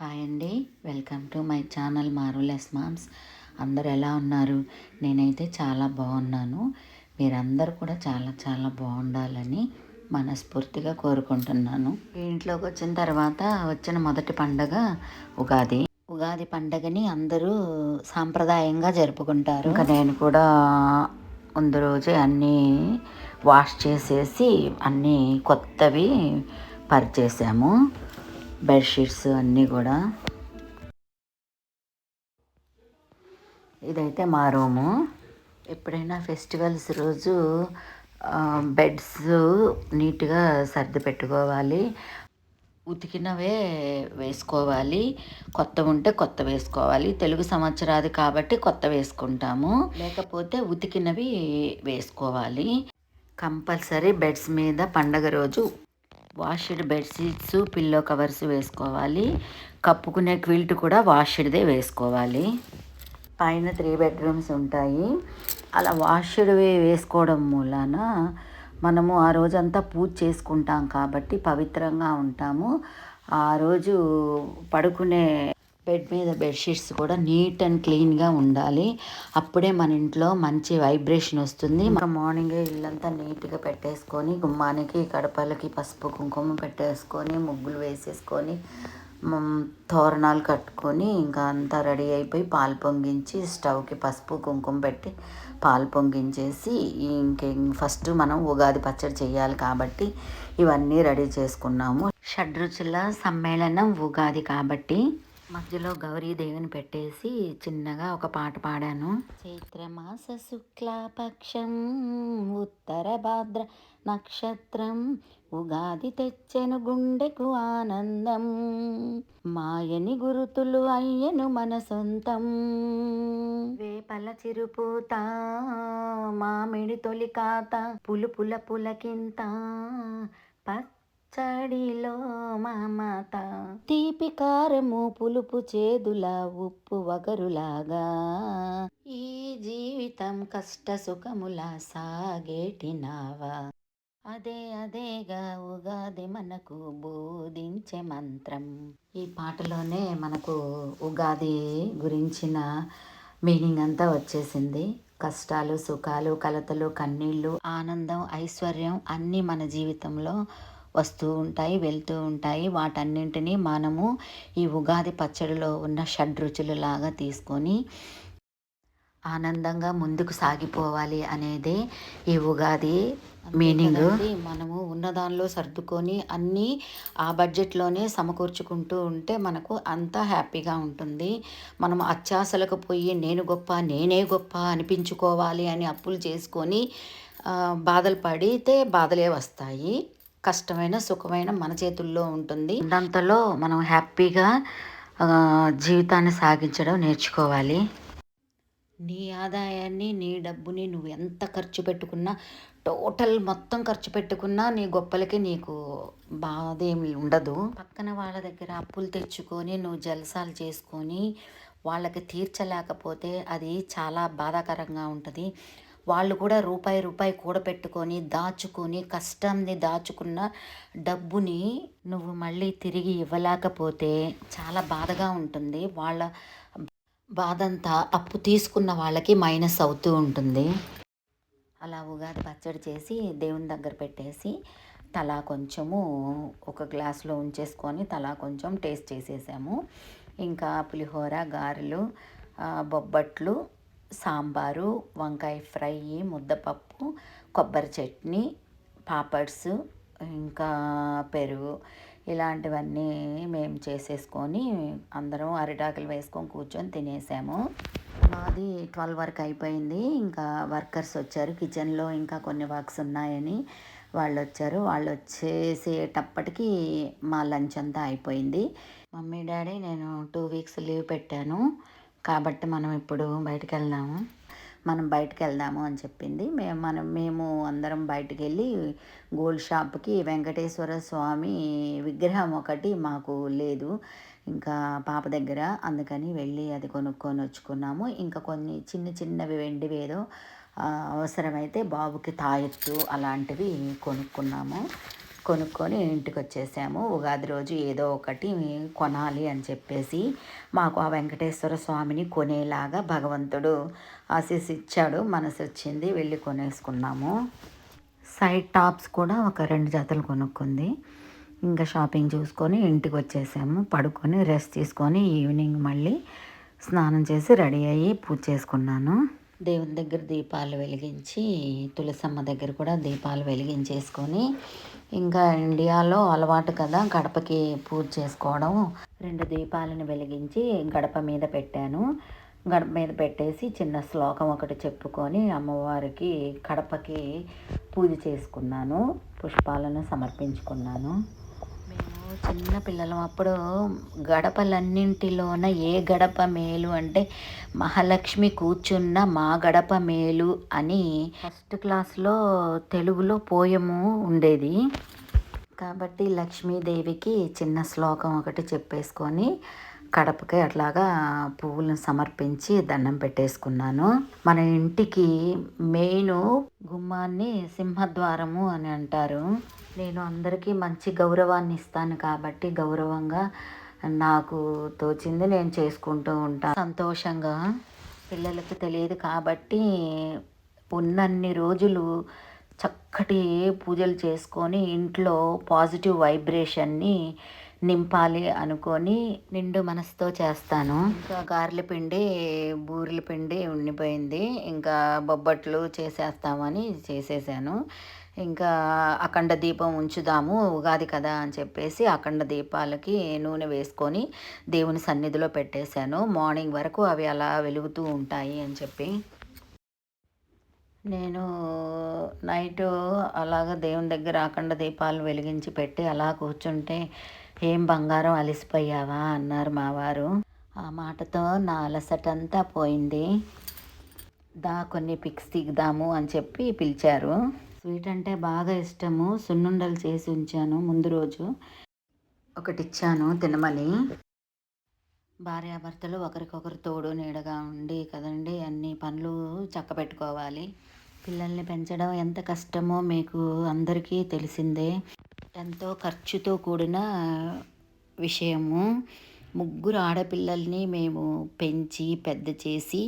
Hi అండి. Welcome to my channel మారులెస్ moms. అందరు ఎలా ఉన్నారు? నేనైతే చాలా బాగున్నాను. మీరందరూ కూడా చాలా చాలా బాగుండాలని మనస్ఫూర్తిగా కోరుకుంటున్నాను. ఇంట్లోకి వచ్చిన తర్వాత వచ్చిన మొదటి పండగ ఉగాది. ఉగాది పండగని అందరూ సాంప్రదాయంగా జరుపుకుంటారు. ఇంకా నేను కూడా ముందు రోజే అన్నీ వాష్ చేసేసి అన్నీ కొత్తవి పరిచేసాము. బెడ్షీట్స్ అన్నీ కూడా. ఇదైతే మా రూము. ఎప్పుడైనా ఫెస్టివల్స్ రోజు బెడ్స్ నీట్గా సర్ది పెట్టుకోవాలి. ఉతికినవే వేసుకోవాలి. కొత్త ఉంటే కొత్త వేసుకోవాలి. తెలుగు సంవత్సరాది కాబట్టి కొత్త వేసుకుంటాము. లేకపోతే ఉతికినవి వేసుకోవాలి. కంపల్సరీ బెడ్స్ మీద పండగ రోజు వాష్డ్ బెడ్షీట్స్ పిల్లో కవర్స్ వేసుకోవాలి. కప్పుకునే క్విల్ట్ కూడా వాష్డ్దే వేసుకోవాలి. పైన త్రీ బెడ్రూమ్స్ ఉంటాయి. అలా వాష్డ్వే వేసుకోవడం మూలాన మనము ఆ రోజంతా పూజ చేసుకుంటాం కాబట్టి పవిత్రంగా ఉంటాము. ఆ రోజు పడుకునే బెడ్ మీద బెడ్షీట్స్ కూడా నీట్ అండ్ క్లీన్గా ఉండాలి. అప్పుడే మన ఇంట్లో మంచి వైబ్రేషన్ వస్తుంది. మనం మార్నింగ్ ఇల్లంతా నీట్గా పెట్టేసుకొని గుమ్మానికి కడపలకి పసుపు కుంకుమ పెట్టేసుకొని ముగ్గులు వేసేసుకొని తోరణాలు కట్టుకొని ఇంకా అంతా రెడీ అయిపోయి పాలు పొంగించి స్టవ్కి పసుపు కుంకుమ పెట్టి పాలు పొంగించేసి ఇంకే ఫస్ట్ మనం ఉగాది పచ్చడి చేయాలి కాబట్టి ఇవన్నీ రెడీ చేసుకున్నాము. షడ్రుచుల సమ్మేళనం ఉగాది కాబట్టి మధ్యలో గౌరీదేవిని పెట్టేసి చిన్నగా ఒక పాట పాడాను. చైత్రమాస శుక్లాపక్షం ఉత్తర భాద్ర నక్షత్రం ఉగాది తెచ్చెను గుండెకు ఆనందం మాయని గురుతులు అయ్యను మన సొంతం. వేపల చిరుపూత మామిడి తొలికాత పులుపుల పులకింత పచ్చ చడిలో మమత. తీపి కారము పులుపు చేదుల ఉప్పు వగరులాగా. ఈ జీవితం కష్ట సుఖముల సాగేటి నావా అదే అదేగా ఉగాది మనకు బోధించే మంత్రం. ఈ పాటలోనే మనకు ఉగాది గురించిన మీనింగ్ అంతా వచ్చేసింది. కష్టాలు సుఖాలు కలతలు కన్నీళ్ళు ఆనందం ఐశ్వర్యం అన్నీ మన జీవితంలో వస్తూ ఉంటాయి వెళ్తూ ఉంటాయి. వాటన్నింటినీ మనము ఈ ఉగాది పచ్చడిలో ఉన్న షడ్రుచులలాగా తీసుకొని ఆనందంగా ముందుకు సాగిపోవాలి అనేదే ఈ ఉగాది మీనింగ్. మనము ఉన్న దానిలో సర్దుకొని అన్నీ ఆ బడ్జెట్లోనే సమకూర్చుకుంటూ ఉంటే మనకు అంతా హ్యాపీగా ఉంటుంది. మనం అత్యాసలకు పోయి నేను గొప్ప నేనే గొప్ప అనిపించుకోవాలి అని అప్పులు చేసుకొని బాధలు పడితే బాధలే వస్తాయి. కష్టమైన సుఖమైన మన చేతుల్లో ఉంటుంది. దాంతలో మనం హ్యాపీగా జీవితాన్ని సాగించడం నేర్చుకోవాలి. నీ ఆదాయాన్ని నీ డబ్బుని నువ్వు ఎంత ఖర్చు పెట్టుకున్నా టోటల్ మొత్తం ఖర్చు పెట్టుకున్నా నీ గొప్పలకి నీకు బాధ ఏమి ఉండదు. పక్కన వాళ్ళ దగ్గర అప్పులు తెచ్చుకొని నువ్వు జలసాలు చేసుకొని వాళ్ళకి తీర్చలేకపోతే అది చాలా బాధాకరంగా ఉంటుంది. వాళ్ళు కూడా రూపాయి రూపాయి కూడబెట్టుకొని దాచుకొని కష్టంని దాచుకున్న డబ్బుని నువ్వు మళ్ళీ తిరిగి ఇవ్వలేకపోతే చాలా బాధగా ఉంటుంది. వాళ్ళ బాధంతా అప్పు తీసుకున్న వాళ్ళకి మైనస్ అవుతూ ఉంటుంది. అలా ఉగాది పచ్చడి చేసి దేవుని దగ్గర పెట్టేసి తలా కొంచెము ఒక గ్లాస్లో ఉంచేసుకొని తలా కొంచెం టేస్ట్ చేసేసాము. ఇంకా పులిహోర గారెలు బొబ్బట్లు సాంబారు వంకాయ ఫ్రై ముద్దపప్పు కొబ్బరి చట్నీ పాపడ్స్ ఇంకా పెరుగు ఇలాంటివన్నీ మేము చేసేసుకొని అందరం అరిటాకులు వేసుకొని కూర్చొని తినేసాము. మాది ట్వెల్వ్ వరకు అయిపోయింది. ఇంకా వర్కర్స్ వచ్చారు. కిచెన్లో ఇంకా కొన్ని వర్క్స్ ఉన్నాయని వాళ్ళు వచ్చారు వాళ్ళు వచ్చేసేటప్పటికి మా లంచ్ అంతా అయిపోయింది. మమ్మీ డాడీ నేను టూ వీక్స్ లీవ్ పెట్టాను. కాబట్టి మనం ఇప్పుడు బయటకు వెళ్దాము మనం బయటకు వెళ్దాము అని చెప్పింది. మేము మనం మేము అందరం బయటకు వెళ్ళి గోల్డ్ షాప్కి వెంకటేశ్వర స్వామి విగ్రహం ఒకటి మాకు లేదు. ఇంకా పాప దగ్గర. అందుకని వెళ్ళి అది కొనుక్కొని వచ్చుకున్నాము. ఇంకా కొన్ని చిన్న చిన్నవి వెండివి ఏదో అవసరమైతే బాబుకి తాయెత్తు అలాంటివి కొనుక్కున్నాము. కొనుక్కొని ఇంటికి వచ్చేసాము ఉగాది రోజు ఏదో ఒకటి కొనాలి అని చెప్పేసి మాకు ఆ వెంకటేశ్వర స్వామిని కొనేలాగా భగవంతుడు ఆశీస్ ఇచ్చాడు మనసు వచ్చింది వెళ్ళి కొనేసుకున్నాము. సైడ్ టాప్స్ కూడా ఒక రెండు జతలు కొనుక్కుంది. ఇంకా షాపింగ్ చూసుకొని ఇంటికి వచ్చేసాము పడుకొని రెస్ట్ తీసుకొని ఈవినింగ్ మళ్ళీ స్నానం చేసి రెడీ అయ్యి పూజ చేసుకున్నాను. దేవుని దగ్గర దీపాలు వెలిగించి తులసమ్మ దగ్గర కూడా దీపాలు వెలిగించేసుకొని ఇంకా ఇండియాలో అలవాటు కదా గడపకి పూజ చేసుకోవడం. రెండు దీపాలను వెలిగించి గడప మీద పెట్టాను. గడప మీద పెట్టేసి చిన్న శ్లోకం ఒకటి చెప్పుకొని అమ్మవారికి గడపకి పూజ చేసుకున్నాను. పుష్పాలను సమర్పించుకున్నాను. చిన్న పిల్లలం. అప్పుడు గడపలన్నింటిలోన ఏ గడప మేలు అంటే మహాలక్ష్మి కూర్చున్న మా గడప మేలు అని ఫస్ట్ క్లాస్లో తెలుగులో పోయము ఉండేది. కాబట్టి లక్ష్మీదేవికి చిన్న శ్లోకం ఒకటి చెప్పేసుకొని కడపకి అట్లాగా పువ్వులను సమర్పించి దండం పెట్టేసుకున్నాను. మన ఇంటికి మెయిన్ గుమ్మాన్ని సింహద్వారము అని అంటారు. నేను అందరికీ మంచి గౌరవాన్ని ఇస్తాను కాబట్టి గౌరవంగా నాకు తోచింది నేను చేసుకుంటూ ఉంటాను సంతోషంగా పిల్లలకు తెలియదు కాబట్టి ఉన్నన్ని రోజులు చక్కటి పూజలు చేసుకొని ఇంట్లో పాజిటివ్ వైబ్రేషన్ని నింపాలి అనుకొని నిండు మనసుతో చేస్తాను. ఇంకా గారెల పిండి బూరెల పిండి ఉండిపోయింది. ఇంకా బొబ్బట్లు చేసేస్తామని చేసేసాను. ఇంకా అఖండ దీపం ఉంచుదాము ఉగాది కదా అని చెప్పేసి అఖండ దీపాలకి నూనె వేసుకొని దేవుని సన్నిధిలో పెట్టేశాను. మార్నింగ్ వరకు అవి అలా వెలుగుతూ ఉంటాయి అని చెప్పి. నేను నైట్ అలాగ దేవుని దగ్గర అఖండ దీపాలు వెలిగించి పెట్టి అలా కూర్చుంటే ఏం బంగారం అలసిపోయావా? అన్నారు మా వారు ఆ మాటతో నా అలసటంతా పోయింది. దా కొన్ని పిక్స్ దిగుదాము అని చెప్పి పిలిచారు. స్వీట్ అంటే బాగా ఇష్టము. సున్నుండలు చేసి ఉంచాను ముందు రోజు. ఒకటి ఇచ్చాను తినమని. భార్యాభర్తలు ఒకరికొకరు తోడు నీడగా ఉండి కదండి అన్ని పనులు చక్క పెట్టుకోవాలి పిల్లల్ని పెంచడం ఎంత కష్టమో మీకు అందరికీ తెలిసిందే. ఎంతో ఖర్చుతో కూడిన విషయము. ముగ్గురు ఆడపిల్లల్ని మేము పెంచి పెద్ద చేసి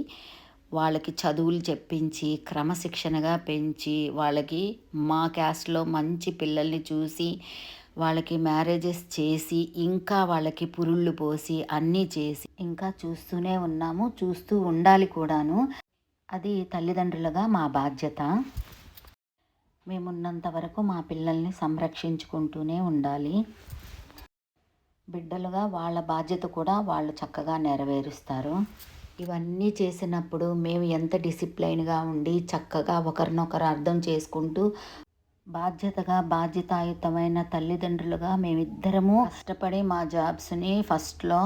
వాళ్ళకి చదువులు చెప్పించి క్రమశిక్షణగా పెంచి వాళ్ళకి మా క్యాస్ట్లో మంచి పిల్లల్ని చూసి వాళ్ళకి మ్యారేజెస్ చేసి ఇంకా వాళ్ళకి పురుళ్ళు పోసి అన్నీ చేసి ఇంకా చూస్తూనే ఉన్నాము చూస్తూ ఉండాలి కూడాను. అది తల్లిదండ్రులుగా మా బాధ్యత. మేమున్నంత వరకు మా పిల్లల్ని సంరక్షించుకుంటూనే ఉండాలి. బిడ్డలుగా వాళ్ళ బాధ్యత కూడా వాళ్ళు చక్కగా నెరవేరుస్తారు. ఇవన్నీ చేసినప్పుడు మేము ఎంత డిసిప్లైన్గా ఉండి చక్కగా ఒకరినొకరు అర్థం చేసుకుంటూ బాధ్యతగా బాధ్యతాయుతమైన తల్లిదండ్రులుగా మేమిద్దరము కష్టపడి మా జాబ్స్ని ఫస్ట్లో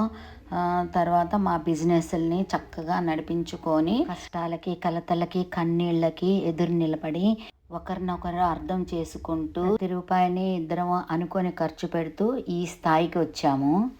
తర్వాత మా బిజినెస్ని చక్కగా నడిపించుకొని కష్టాలకి కలతలకి కన్నీళ్ళకి ఎదురు నిలబడి ఒకరినొకరు అర్థం చేసుకుంటూ ప్రతి రూపాయిని ఇద్దరం అనుకొని ఖర్చు పెడుతూ ఈ స్థాయికి వచ్చాము.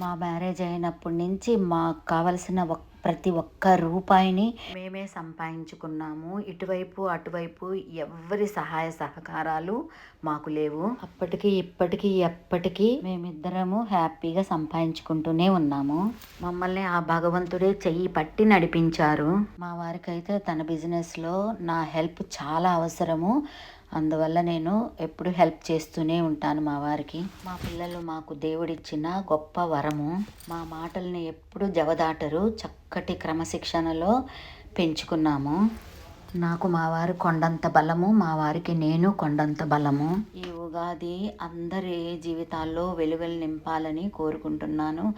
మా మ్యారేజ్ అయినప్పటి నుంచి మాకు కావలసిన ప్రతి ఒక్క రూపాయిని మేమే సంపాదించుకున్నాము. ఇటువైపు అటువైపు ఎవరి సహాయ సహకారాలు మాకు లేవు. అప్పటికి ఇప్పటికీ ఎప్పటికీ మేమిద్దరము హ్యాపీగా సంపాదించుకుంటూనే ఉన్నాము. మమ్మల్ని ఆ భగవంతుడే చెయ్యి పట్టి నడిపించారు. మా వారికైతే తన బిజినెస్లో నా హెల్ప్ చాలా అవసరము. అందువల్ల నేను ఎప్పుడు హెల్ప్ చేస్తూనే ఉంటాను మా వారికి. మా పిల్లలు మాకు దేవుడిచ్చిన గొప్ప వరము. మా మాటల్ని ఎప్పుడు జవదాటరు చక్కటి క్రమశిక్షణలో పెంచుకున్నాము. నాకు మా వారు కొండంత బలము మా వారికి నేను కొండంత బలము. ఈ ఉగాది అందరి జీవితాల్లో వెలుగులు నింపాలని కోరుకుంటున్నాను.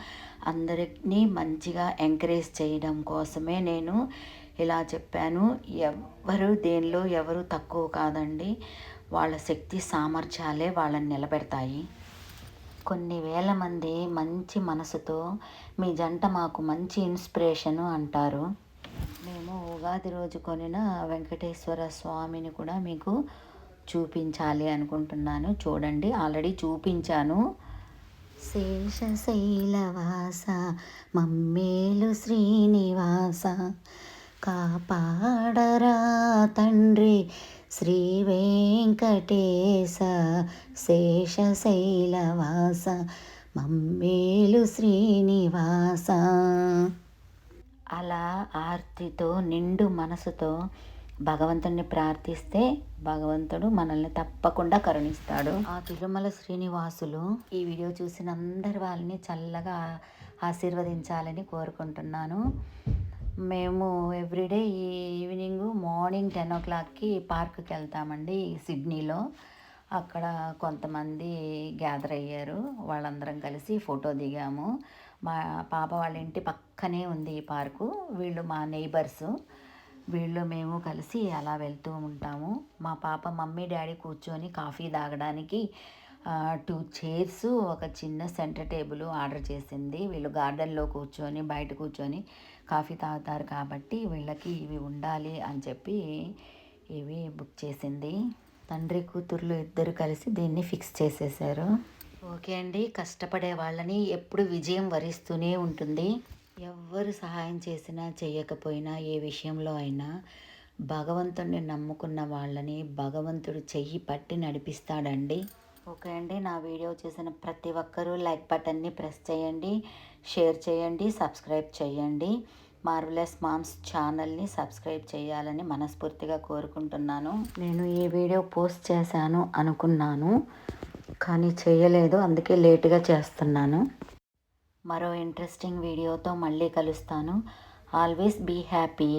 అందరినీ మంచిగా ఎంకరేజ్ చేయడం కోసమే నేను ఇలా చెప్పాను. ఎవ్వరు దేనిలో ఎవరు తక్కువ కాదండి. వాళ్ళ శక్తి సామర్థ్యాలే వాళ్ళని నిలబెడతాయి. కొన్ని వేల మంది మంచి మనసుతో మీ జంట మాకు మంచి ఇన్స్పిరేషను అంటారు. మేము ఉగాది రోజు కొనిన వెంకటేశ్వర స్వామిని కూడా మీకు చూపించాలి అనుకుంటున్నాను. చూడండి ఆల్రెడీ చూపించాను. శేషశైలవాస మమ్మేలు శ్రీనివాస కాపాడరా తండ్రి. శ్రీ వెంకటేశ శేషశైలవాస మమ్మేలు శ్రీనివాస. అలా ఆర్తితో నిండు మనసుతో భగవంతుడిని ప్రార్థిస్తే భగవంతుడు మనల్ని తప్పకుండా కరుణిస్తాడు. ఆ తిరుమల శ్రీనివాసులు ఈ వీడియో చూసిన అందరి వాళ్ళని చల్లగా ఆశీర్వదించాలని కోరుకుంటున్నాను. మేము ఎవ్రీడే ఈ ఈవినింగ్ మార్నింగ్ టెన్ ఓ క్లాక్కి పార్క్కి వెళ్తామండి సిడ్నీలో. అక్కడ కొంతమంది గ్యాదర్ అయ్యారు. వాళ్ళందరం కలిసి ఫోటో దిగాము. మా పాప వాళ్ళ ఇంటి పక్కనే ఉంది ఈ పార్కు. వీళ్ళు మా నైబర్స్ వీళ్ళు మేము కలిసి అలా వెళ్తూ ఉంటాము. మా పాప మమ్మీ డాడీ కూర్చొని కాఫీ తాగడానికి టూ చైర్స్ ఒక చిన్న సెంటర్ టేబుల్ ఆర్డర్ చేసింది. వీళ్ళు గార్డెన్లో కూర్చొని బయట కూర్చొని కాఫీ తాగుతారు కాబట్టి వీళ్ళకి ఇవి ఉండాలి అని చెప్పి ఇవి బుక్ చేసింది. తండ్రి కూతుర్లు ఇద్దరు కలిసి దీన్ని ఫిక్స్ చేసేసారు. ఓకే అండి. కష్టపడే వాళ్ళని ఎప్పుడు విజయం వరిస్తూనే ఉంటుంది. ఎవ్వరు సహాయం చేసినా చేయకపోయినా ఏ విషయంలో అయినా భగవంతుడిని నమ్ముకున్న వాళ్ళని భగవంతుడు చెయ్యి పట్టి నడిపిస్తాడండి. ఓకే అండి. నా వీడియో చూసిన ప్రతి ఒక్కరూ లైక్ బటన్ని ప్రెస్ చేయండి షేర్ చేయండి సబ్స్క్రైబ్ చేయండి. మార్వలెస్ మామ్స్ ఛానల్ని సబ్స్క్రైబ్ చేయాలని మనస్ఫూర్తిగా కోరుకుంటున్నాను. నేను ఈ వీడియో పోస్ట్ చేశాను అనుకున్నాను కానీ చేయలేదు అందుకే లేటుగా చేస్తున్నాను. మరో ఇంట్రెస్టింగ్ వీడియోతో మళ్ళీ కలుస్తాను. Always be happy.